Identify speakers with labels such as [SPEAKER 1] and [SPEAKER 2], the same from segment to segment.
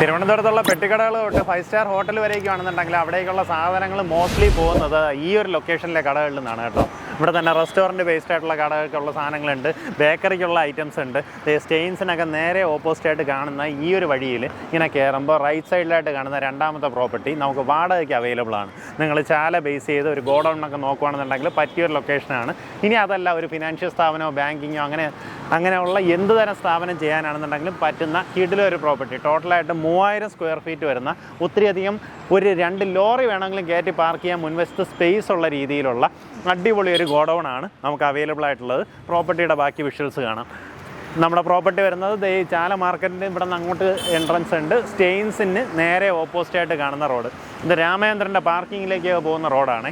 [SPEAKER 1] തിരുവനന്തപുരത്തുള്ള പെട്ടിക്കടകൾ തൊട്ട് ഫൈവ് സ്റ്റാർ ഹോട്ടൽ വരേക്ക് ആണെന്നുണ്ടെങ്കിൽ അവിടേക്കുള്ള സാധനങ്ങൾ മോസ്റ്റ്ലി പോകുന്നത് ഈ ഒരു ലൊക്കേഷനിലെ കടകളിൽ നിന്നാണ് കേട്ടോ. ഇവിടെ തന്നെ റെസ്റ്റോറന്റ് ബേസ്ഡ് ആയിട്ടുള്ള കടകൾക്കുള്ള സാധനങ്ങളുണ്ട്. ബേക്കറിക്കുള്ള ഐറ്റംസ് ഉണ്ട്. സ്റ്റെയിൻസിനൊക്കെ നേരെ ഓപ്പോസിറ്റ് ആയിട്ട് കാണുന്ന ഈ ഒരു വഴിയിൽ ഇങ്ങനെ കയറുമ്പോൾ റൈറ്റ് സൈഡിലായിട്ട് കാണുന്ന രണ്ടാമത്തെ പ്രോപ്പർട്ടി നമുക്ക് വാടകയ്ക്ക് അവൈലബിൾ ആണ്. നിങ്ങൾ ചാല ബേസ് ചെയ്ത് ഒരു ഗോഡൗണൊക്കെ നോക്കുകയാണെന്നുണ്ടെങ്കിൽ പറ്റിയൊരു ലൊക്കേഷനാണ് ഇനി അതല്ല ഒരു ഫിനാൻഷ്യൽ സ്ഥാപനമോ ബാങ്കിങ്ങോ അങ്ങനെ അങ്ങനെയുള്ള എന്ത് തരം സ്ഥാപനം ചെയ്യാനാണെന്നുണ്ടെങ്കിലും പറ്റുന്ന കിടിലെ ഒരു പ്രോപ്പർട്ടി. ടോട്ടലായിട്ട് മൂവായിരം സ്ക്വയർ ഫീറ്റ് വരുന്ന ഒത്തിരിയധികം ഒരു രണ്ട് ലോറി വേണമെങ്കിലും കയറ്റി പാർക്ക് ചെയ്യാൻ മുൻവശത്ത് സ്പേസ് ഉള്ള രീതിയിലുള്ള അടിപൊളി ഒരു ഗോഡൗൺ ആണ് നമുക്ക് അവൈലബിൾ ആയിട്ടുള്ളത്. പ്രോപ്പർട്ടിയുടെ ബാക്കി വിഷ്വൽസ് കാണാം. നമ്മുടെ പ്രോപ്പർട്ടി വരുന്നത് ഈ ചാല മാർക്കറ്റിന്റെ ഇവിടെ നിന്ന് അങ്ങോട്ട് എൻട്രൻസ് ഉണ്ട്. സ്റ്റെയിൻസിന് നേരെ ഓപ്പോസിറ്റായിട്ട് കാണുന്ന റോഡ് ഇത് രാമചന്ദ്രന്റെ പാർക്കിങ്ങിലേക്ക് പോകുന്ന റോഡാണ്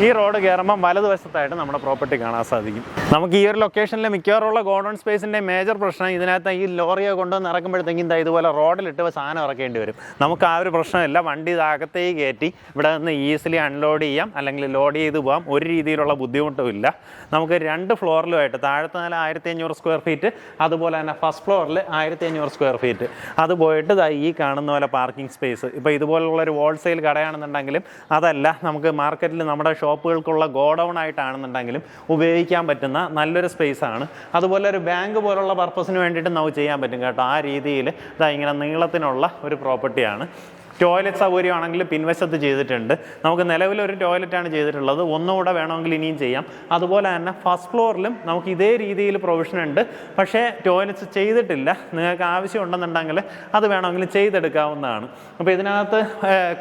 [SPEAKER 1] ഈ റോഡ് കയറുമ്പോൾ വലതുവശത്തായിട്ട് നമ്മുടെ പ്രോപ്പർട്ടി കാണാൻ സാധിക്കും. നമുക്ക് ഈ ഒരു ലൊക്കേഷനിലെ മിക്കവാറുള്ള ഗോഡൗൺ സ്പേസിന്റെ മേജർ പ്രശ്നം ഇതിനകത്ത് ഈ ലോറിയെ കൊണ്ടുവന്ന് ഇറക്കുമ്പോഴത്തേക്കും ഇതാ ഇതുപോലെ റോഡിലിട്ട് സാധനം ഇറക്കേണ്ടി വരും. നമുക്ക് ആ ഒരു പ്രശ്നമില്ല. വണ്ടി ഇതാകത്തേ കയറ്റി ഇവിടെ നിന്ന് ഈസിലി അൺലോഡ് ചെയ്യാം. അല്ലെങ്കിൽ ലോഡ് ചെയ്ത് പോകാം ഒരു രീതിയിലുള്ള ബുദ്ധിമുട്ടും ഇല്ല. നമുക്ക് രണ്ട് ഫ്ലോറിലുമായിട്ട് താഴത്തെ നില ആയിരത്തി അഞ്ഞൂറ് സ്ക്വയർ ഫീറ്റ് അതുപോലെ തന്നെ ഫസ്റ്റ് ഫ്ലോറിൽ ആയിരത്തി അഞ്ഞൂറ് സ്ക്വയർ ഫീറ്റ് അത് പോയിട്ട് ഈ കാണുന്ന പോലെ പാർക്കിംഗ് സ്പേസ് ഇപ്പോൾ ഇതുപോലുള്ള ഒരു ഹോൾസെയിൽ കടയാണെന്നുണ്ടെങ്കിലും അതല്ല. നമുക്ക് മാർക്കറ്റിൽ നമ്മുടെ ഷോപ്പുകൾക്കുള്ള ഗോഡൗൺ ആയിട്ടാണെന്നുണ്ടെങ്കിലും ഉപയോഗിക്കാൻ പറ്റുന്ന നല്ലൊരു സ്പേസ് ആണ് അതുപോലെ ഒരു ബാങ്ക് പോലുള്ള പർപ്പസിന് വേണ്ടിയിട്ട് നമുക്ക് ചെയ്യാൻ പറ്റും കേട്ടോ. ആ രീതിയിൽ ഇതാ ഇങ്ങനെ നീളത്തിനുള്ള ഒരു പ്രോപ്പർട്ടിയാണ്. ടോയ്ലറ്റ് സൗകര്യമാണെങ്കിൽ പിൻവശത്ത് ചെയ്തിട്ടുണ്ട്. നമുക്ക് നിലവിലൊരു ടോയ്ലറ്റാണ് ചെയ്തിട്ടുള്ളത്. ഒന്നുകൂടെ വേണമെങ്കിൽ ഇനിയും ചെയ്യാം. അതുപോലെ തന്നെ ഫസ്റ്റ് ഫ്ലോറിലും നമുക്ക് ഇതേ രീതിയിൽ പ്രൊവിഷൻ ഉണ്ട്. പക്ഷേ ടോയ്ലറ്റ്സ് ചെയ്തിട്ടില്ല. നിങ്ങൾക്ക് ആവശ്യമുണ്ടെന്നുണ്ടെങ്കിൽ അത് വേണമെങ്കിൽ ചെയ്തെടുക്കാവുന്നതാണ്. അപ്പോൾ ഇതിനകത്ത്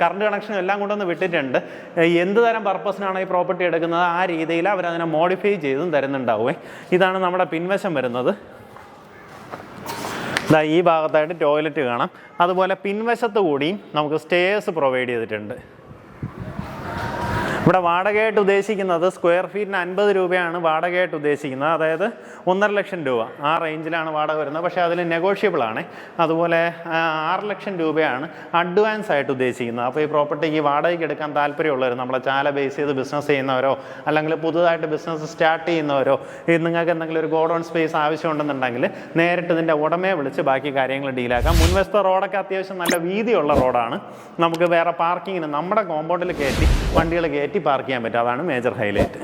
[SPEAKER 1] കറണ്ട് കണക്ഷൻ എല്ലാം കൊണ്ടൊന്ന് വിട്ടിട്ടുണ്ട്. എന്ത് തരം പർപ്പസിനാണ് ഈ പ്രോപ്പർട്ടി എടുക്കുന്നത്? ആ രീതിയിൽ അവരതിനെ മോഡിഫൈ ചെയ്തും തരുന്നുണ്ടാവുമേ ഇതാണ് നമ്മുടെ പിൻവശം വരുന്നത്. ദാ ഈ ഭാഗത്തായിട്ട് ടോയ്ലറ്റ് കാണാം. അതുപോലെ പിൻവശത്ത് കൂടിയും നമുക്ക് സ്റ്റേഴ്സ് പ്രൊവൈഡ് ചെയ്തിട്ടുണ്ട്. ഇവിടെ വാടകയായിട്ട് ഉദ്ദേശിക്കുന്നത് സ്ക്വയർ ഫീറ്റിന് അൻപത് രൂപയാണ് വാടകയായിട്ട് ഉദ്ദേശിക്കുന്നത്. അതായത് ഒന്നര ലക്ഷം രൂപ ആ റേഞ്ചിലാണ് വാടക വരുന്നത്. പക്ഷേ അതിൽ നെഗോഷ്യബിൾ ആണ്. അതുപോലെ ആറ് ലക്ഷം രൂപയാണ് അഡ്വാൻസ് ആയിട്ട് ഉദ്ദേശിക്കുന്നത്. അപ്പോൾ ഈ പ്രോപ്പർട്ടിക്ക് വാടകയ്ക്ക് എടുക്കാൻ താല്പര്യമുള്ളവർ നമ്മളെ ചാല ബേസ് ചെയ്ത് ബിസിനസ് ചെയ്യുന്നവരോ അല്ലെങ്കിൽ പുതുതായിട്ട് ബിസിനസ് സ്റ്റാർട്ട് ചെയ്യുന്നവരോ നിങ്ങൾക്ക് എന്തെങ്കിലും ഒരു ഗോഡൗൺ സ്പേസ് ആവശ്യമുണ്ടെന്നുണ്ടെങ്കിൽ നേരിട്ട് ഇതിന്റെ ഉടമയെ വിളിച്ച് ബാക്കി കാര്യങ്ങൾ ഡീലാക്കാം മുൻവശത്തെ റോഡൊക്കെ അത്യാവശ്യം നല്ല വീതിയുള്ള റോഡാണ് നമുക്ക് വേറെ പാർക്കിങ്ങിന് നമ്മുടെ കോമ്പൗണ്ടിൽ കയറ്റി വണ്ടികൾ കയറ്റി പാർക്ക് ചെയ്യാൻ പറ്റും. അതാണ് മേജർ ഹൈലൈറ്റ്